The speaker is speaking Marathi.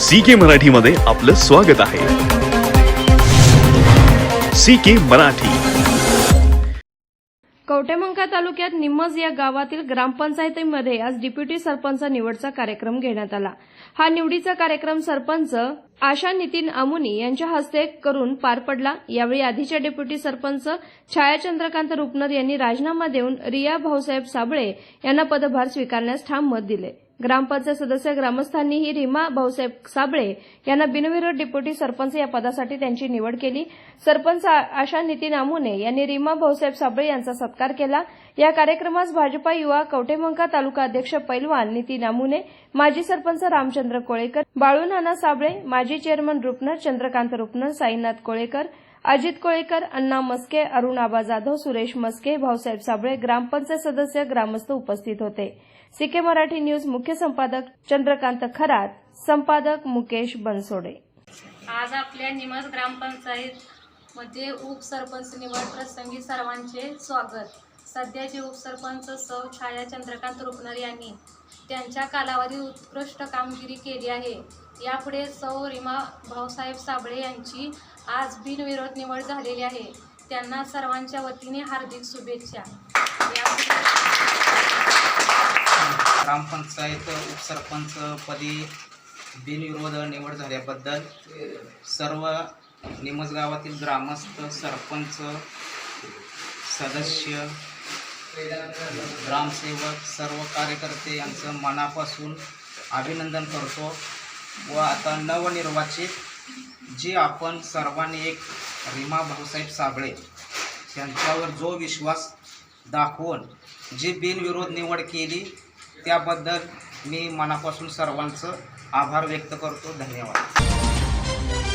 सी के मराठीमध्ये आपलं स्वागत आहे. सी के मराठी. कवटेमंका तालुक्यात निम्मज या गावातील ग्रामपंचायतीमध्ये आज डिप्युटी सरपंच निवडचा कार्यक्रम घेण्यात आला. हा निवडीचा कार्यक्रम सरपंच आशा नितीन अमुनी यांच्या हस्ते करून पार पडला. यावेळी आधीच्या डेप्युटी सरपंच छाया चंद्रकांत रुपनर यांनी राजीनामा देऊन रिया भाऊसाहेब साबळे यांना पदभार स्वीकारण्यास ठाम मत दिले. ग्रामपंचायत सदस्य ग्रामस्थांनीही रीमा भाऊसाहेब साबळे यांना बिनविरोध डेप्युटी सरपंच या पदासाठी त्यांची निवड केली. सरपंच आशा नितीन आमुने यांनी रीमा भाऊसाहेब साबळे यांचा सत्कार केला. या कार्यक्रमास भाजपा युवा कवटेमंका तालुका अध्यक्ष पैलवान नितीन आमुने माजी सरपंच रामचंद्र कोळेकर बाळू नाना साबळे माजी चेअरमन रुपनर चंद्रकांत रुपनर साईनाथ कोळेकर अजित कोळेकर अण्णा मस्के अरुण आबा जाधव सुरेश मस्के भाऊसाहेब साबळे ग्रामपंचायत सदस्य ग्रामस्थ उपस्थित होते. सीके मराठी न्यूज मुख्य संपादक चंद्रकांत खरात संपादक मुकेश बनसोडे. आज आपल्या निमस ग्रामपंचायत मध्ये उपसरपंच निवड प्रसंगी सर्वांचे स्वागत. सध्याचे उपसरपंच सौ छाया चंद्रकांत रुपनर यांनी त्यांच्या कालावधीत उत्कृष्ट कामगिरी केली आहे. यापुढे सौ रिमा भाऊसाहेब साबळे यांची आज बिनविरोध निवड झालेली आहे. त्यांना सर्वांच्या वतीने हार्दिक शुभेच्छा. या ग्रामपंचायत उपसरपंच पदी बिनविरोध निवड झाल्याबद्दल सर्व निमज गावातील ग्रामस्थ सरपंच सदस्य ग्रामसेवक सर्व कार्यकर्ते यांचं मनापासून अभिनंदन करतो. व आता नवनिर्वाचित जी आपण सर्वांनी एक रीमा भाऊसाहेब साबळे यांच्यावर जो विश्वास दाखवून जी बिनविरोध निवड केली त्याबद्दल मी मनापासून सर्वांचं आभार व्यक्त करतो. धन्यवाद.